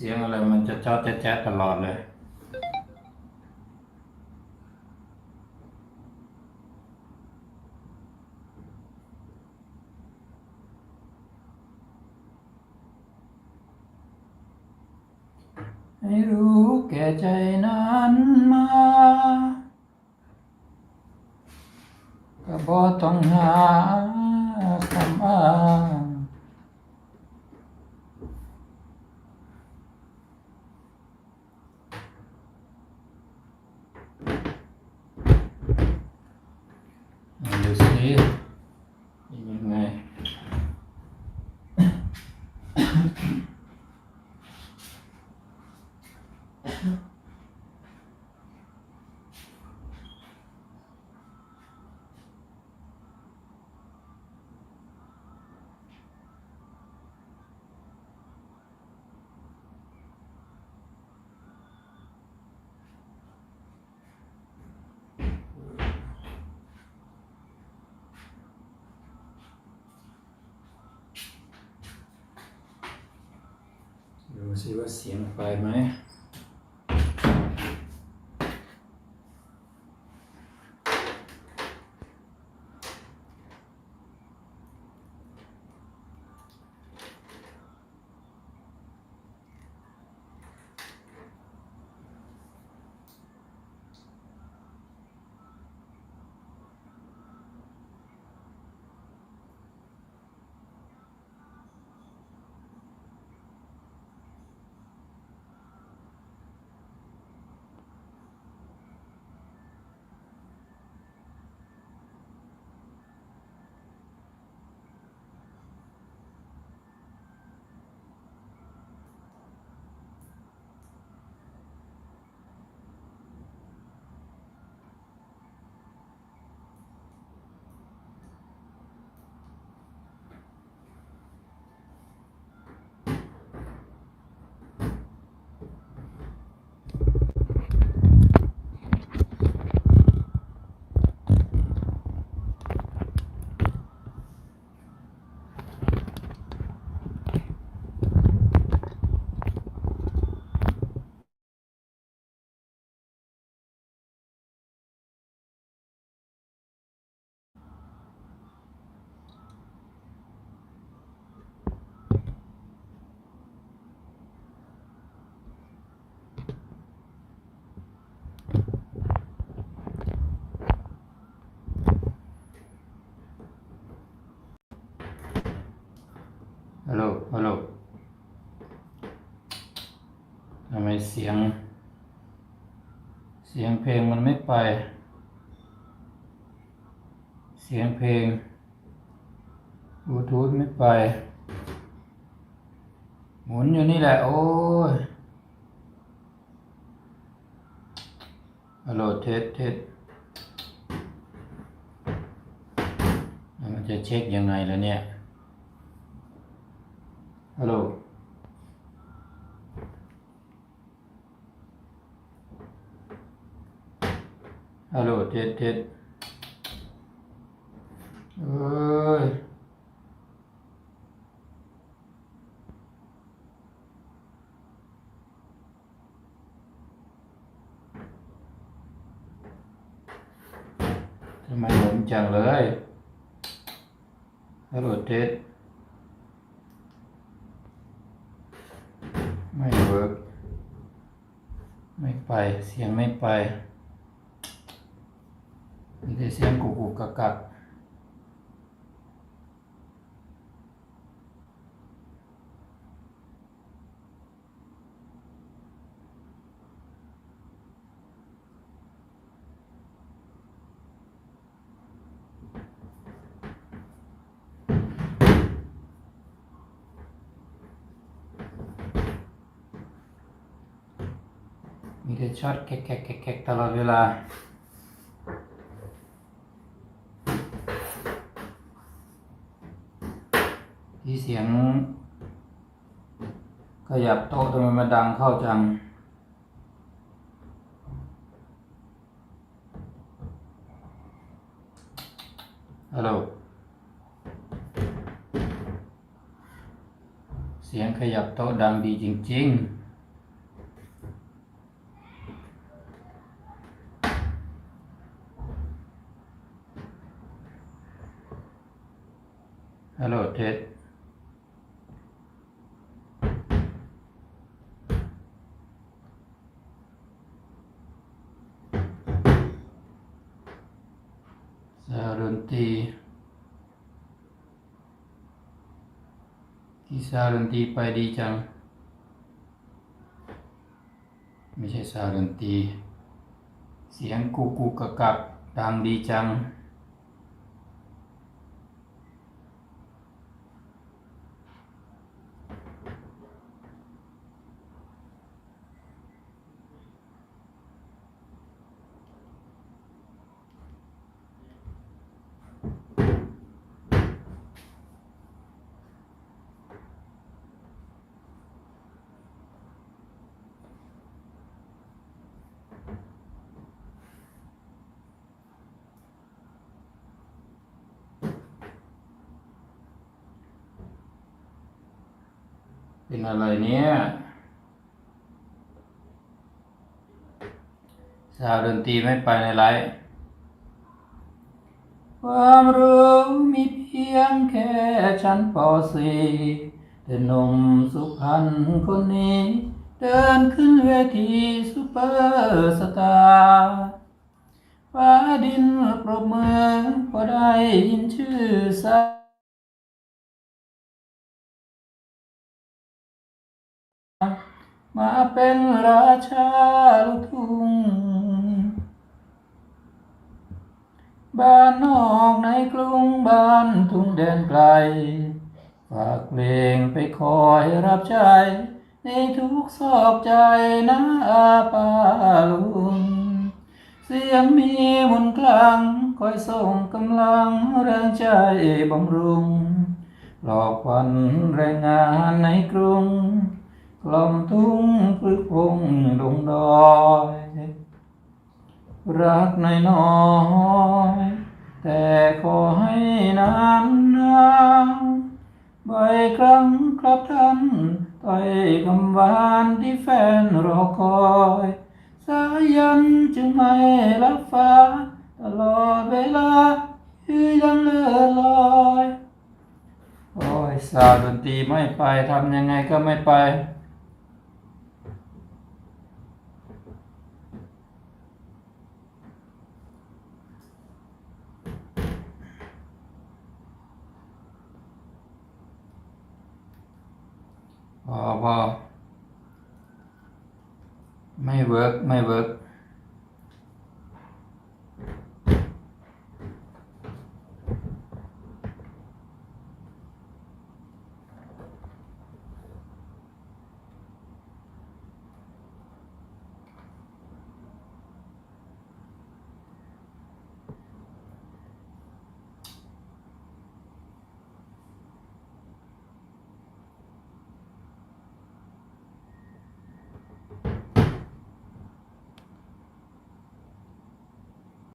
เสียงอะไรมันจะจอดแจ๊ะตลอดเลย ให้รู้แก่ใจนั้นมาก็บ่ต้องหาคำอ้างเอา ดูสิเป็นยังไง ดู สิว่าเสียงไปไหม ทำไมเสียง เสียงเพลงมันไม่ไป เสียงเพลงบลูทูธไม่ไป หมุนอยู่นี่แหละ โอ้ยฮัลโหลเทสเทสแล้วมันจะเช็คยังไงแล่ะเนี่ยฮัลโหล ฮัลโหลเท็ดเท็ดเอ้ยทำไมหมุนจังเลยฮัลโหลเท็ดไม่เวิร์กไม่ไป เสียงไม่ไป มีแต่เสียงกุกกุกกักกัก มีแต่ช็อตแคกแคกแคกตลอดเวลาที่เสียง ขยับโต๊ะทำไมมันดังเข้าจัง ฮัลโหล เสียงขยับโต๊ะดังดีจริง ๆ ฮัลโหลเทสสาว ดนตรีที่ซาวดนตรีไปดีจัง ไม่ใช่ซาวดนตรี เสียงกูกูกกักกักดังดีจัง เป็นอะไรเนี่ยสาวดนตรีไม่ไปในไลฟ์ความรู้มีเพียงแค่ชั้นป .4 แต่หนุ่มสุพรรณคนนี้ เดินขึ้นเวทีซุปเปอร์สตาร์ฟ้าดินปรบมือพอได้ยินชื่อสา มาเป็นราชาลูกทุ่งบ้านนอกในกรุงบ้านทุ่งแดนไกล ฝากเพลงไปคอยรับใช้ ในทุกซอกใจนะอาปาลุง เสียงมีมนต์คลังคอยส่งกำลังแรงใจบำรุงหลอกวันแรงงานในกรุง ลมทุ่งพลึกพงดงดอย รักน้อยน้อยแต่ขอให้นานนานบ่อยครั้งครับท่านต้อยคำหวานที่แฟนรอคอย สายันจึงไม่รับฟ้า ตลอดเวลายือยังเลื่อนลอย โอ้ยสาวดนตรีไม่ไปทำยังไงก็ไม่ไป พอ ไม่เวิร์กไม่เวิร์ก